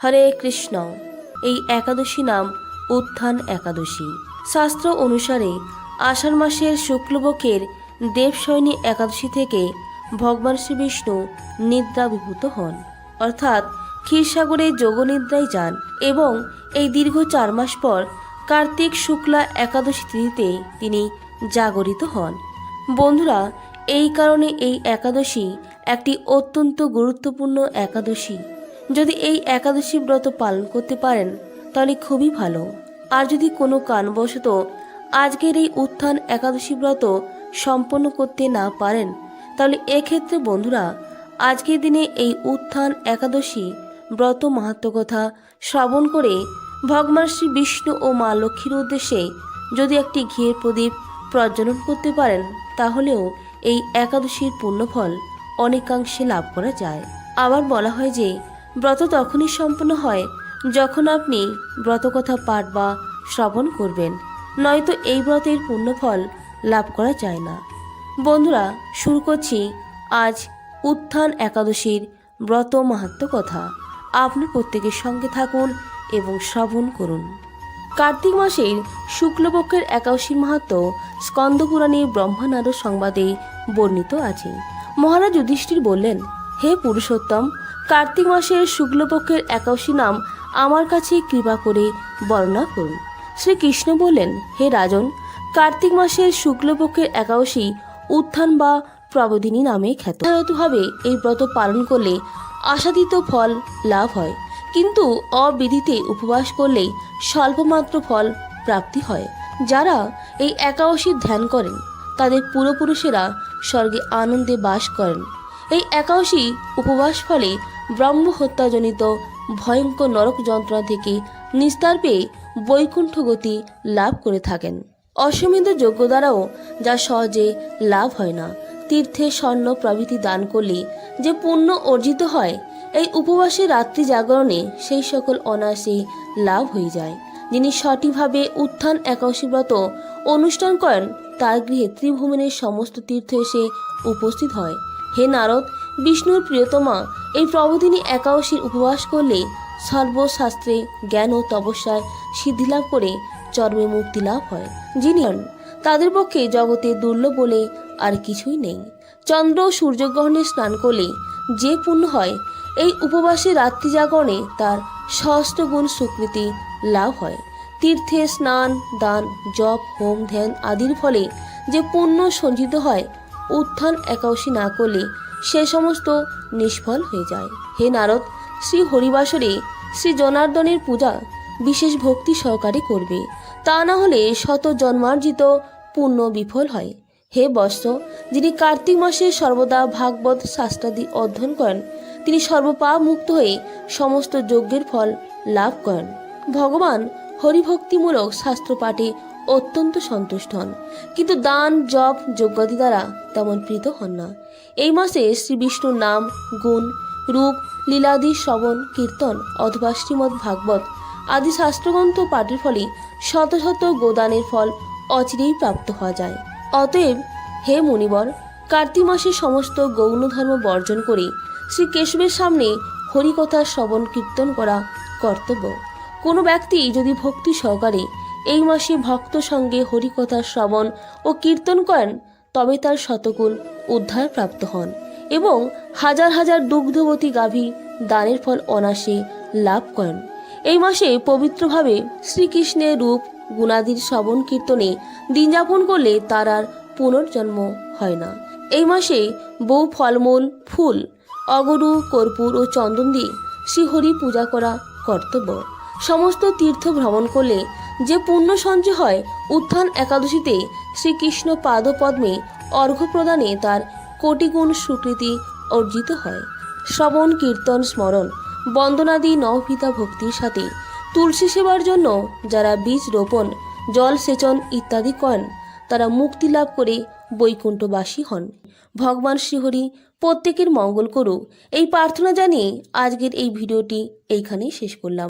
হরে কৃষ্ণ। এই একাদশী নাম উত্থান একাদশী। শাস্ত্র অনুসারে আষাঢ় মাসের শুক্লপক্ষের দেবশয়নী একাদশী থেকে ভগবান শ্রীবিষ্ণু নিদ্রা বিভূত হন। অর্থাৎ ক্ষীরসাগরে যোগনিদ্রায় যান এবং এই দীর্ঘ চার মাস পর কার্তিক শুক্লা একাদশী তিথিতে তিনি জাগরিত হন। বন্ধুরা, এই কারণে এই একাদশী একটি অত্যন্ত গুরুত্বপূর্ণ একাদশী। যদি এই একাদশী ব্রত পালন করতে পারেন, তাহলে খুবই ভালো। আর যদি কোনো কারণবশত আজকের এই উত্থান একাদশী ব্রত সম্পন্ন করতে না পারেন, তাহলে এক্ষেত্রে বন্ধুরা, আজকের দিনে এই উত্থান একাদশী ব্রত মাহাত্ম কথা শ্রবণ করে ভগবান শ্রী বিষ্ণু ও মা লক্ষ্মীর উদ্দেশ্যে যদি একটি ঘিয়ের প্রদীপ প্রজ্বলন করতে পারেন, তাহলেও এই একাদশীর পুণ্যফল অনেকাংশে লাভ করা যায়। আবার বলা হয় যে ব্রত তখনই সম্পন্ন হয় যখন আপনি ব্রতকথা পাঠ বা শ্রবণ করবেন। নয়তো এই ব্রতের পুণ্যফল লাভ করা যায় না। বন্ধুরা, শুরু করছি আজ উত্থান একাদশীর ব্রত মাহাত্ম কথা। আপনি প্রত্যেকের সঙ্গে থাকুন এবং শ্রবণ করুন। কার্তিক মাসের শুক্লপক্ষের একাদশীর মাহাত্ম স্কন্দপুরাণে ব্রহ্মানারদ সংবাদে বর্ণিত আছে। মহারাজ যুধিষ্ঠির বললেন, হে পুরুষোত্তম কার্তিক মাসের শুক্লপক্ষের একাদশী নাম আমার কাছে কৃপা করে বর্ণনা করুন। শ্রীকৃষ্ণ বললেন, হে রাজন, কার্তিক মাসের শুক্লপক্ষের একাদশী উত্থান বা প্রবোধিনী নামে খ্যাত। সাধারণতভাবে এই ব্রত পালন করলে আশাতীত ফল লাভ হয়, কিন্তু অবিধিতে উপবাস করলে স্বল্পমাত্র ফল প্রাপ্তি হয়। যারা এই একাদশী ধ্যান করেন, তাদের পূর্বপুরুষেরা স্বর্গে আনন্দে বাস করেন। এই একাদশী উপবাস ফলে ব্রহ্ম হত্যাজনিত ভয়ঙ্কর নরক যন্ত্রণা থেকে নিস্তার পেয়ে বৈকুণ্ঠ গতি লাভ করে থাকেন। অসীমিত যোগ্য দ্বারাও যা সহজে লাভ হয় না, তীর্থে স্বর্ণ প্রভৃতি দান করলে যে পুণ্য অর্জিত হয়, এই উপবাসে রাত্রি জাগরণে সেই সকল অনায়াসে লাভ হয়ে যায়। যিনি সঠিকভাবে উত্থান একাদশী ব্রত অনুষ্ঠান করেন, তার গৃহে ত্রিভুবনের সমস্ত তীর্থ এসে উপস্থিত হয়। হে নারদ, বিষ্ণুর প্রিয়তমা, এই প্রবোধিনী একাদশীর উপবাস করলে সর্বশাস্ত্রে জ্ঞান ও তপস্যায় সিদ্ধিলাভ করে চর্মে মুক্তি লাভ হয়। যিনি তাদের পক্ষে জগতে দুর্লভ বলে আর কিছুই নেই। চন্দ্র সূর্যগ্রহণে স্নান করলে যে পুণ্য হয়, এই উপবাসে রাত্রি জাগরণে তার সহস্র গুণ স্বীকৃতি লাভ হয়। তীর্থে স্নান, দান, জপ, হোম, ধ্যান আদির ফলে যে পুণ্য সঞ্চিত হয় উত্থান একাদশী না করলে সে সমস্ত নিষ্ফল হয়ে যায়। হে নারদ, শ্রী হরিবাসরে শ্রী জনার্দনের পূজা বিশেষ ভক্তি সহকারে করবে। তা না হলে শত জন্মার্জিত পুণ্য বিফল হয়। হে বৎস, যিনি কার্তিক মাসে সর্বদা ভাগবত শাস্ত্রাদি অধ্যয়ন করেন, তিনি সর্বপা মুক্ত হয়ে সমস্ত যজ্ঞের ফল লাভ করেন। ভগবান হরিভক্তিমূলক শাস্ত্র পাঠে অত্যন্ত সন্তুষ্ট হন। কিন্তু দান, জপ, যজ্ঞাদি দ্বারা তেমন প্রীত হন না। এই মাসে শ্রী বিষ্ণুর নাম, গুণ, রূপ, লীলাদি, শ্রবণ, কীর্তন অথবা শ্রীমদ্ ভাগবত আদি শাস্ত্রগ্রন্থ পাঠের ফলে শত শত গোদানের ফল অচিরেই প্রাপ্ত হওয়া যায়। অতএব হে মুনিবর, কার্তিক মাসে সমস্ত গৌণ ধর্ম বর্জন করে শ্রী কেশবের সামনে হরিকথা, শ্রবণ, কীর্তন করা কর্তব্য। কোনো ব্যক্তি যদি ভক্তি সহকারে এই মাসে ভক্ত সঙ্গে হরিকথা শ্রবণ ও কীর্তন করেন, তবে তার শতকুল উদ্ধার প্রাপ্ত হন এবং হাজার হাজার দুগ্ধবতী গাভী দানের ফল অনাসে লাভ করেন। এই মাসে পবিত্রভাবে শ্রীকৃষ্ণের রূপ গুণাদির শ্রবণ কীর্তনে দিন যাপন করলে তার আর পুনর্জন্ম হয় না। এই মাসে বউ ফলমূল, ফুল, অগরু, কর্পূর ও চন্দন দিয়ে শ্রীহরি পূজা করা কর্তব্য। সমস্ত তীর্থ ভ্রমণ করলে যে পুণ্য সঞ্চয় হয় উত্থান একাদশীতে শ্রীকৃষ্ণ পাদপদ্মে অর্ঘ্য প্রদানে তার কোটিগুণ স্বীকৃতি অর্জিত হয়। শ্রবণ, কীর্তন, স্মরণ, বন্দনাদি নবপিতা ভক্তির সাথে তুলসী সেবার জন্য যারা বীজ রোপণ, জল সেচন ইত্যাদি করেন, তারা মুক্তি লাভ করে বৈকুণ্ঠবাসী হন। ভগবান শ্রীহরি প্রত্যেকের মঙ্গল করুক। এই প্রার্থনা জানিয়ে আজকের এই ভিডিওটি এইখানেই শেষ করলাম।